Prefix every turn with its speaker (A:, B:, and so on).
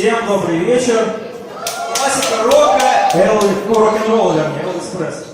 A: Всем добрый вечер. Классика рока, Элвис, ну, рок-н-ролл, вернее, Элвис Пресс.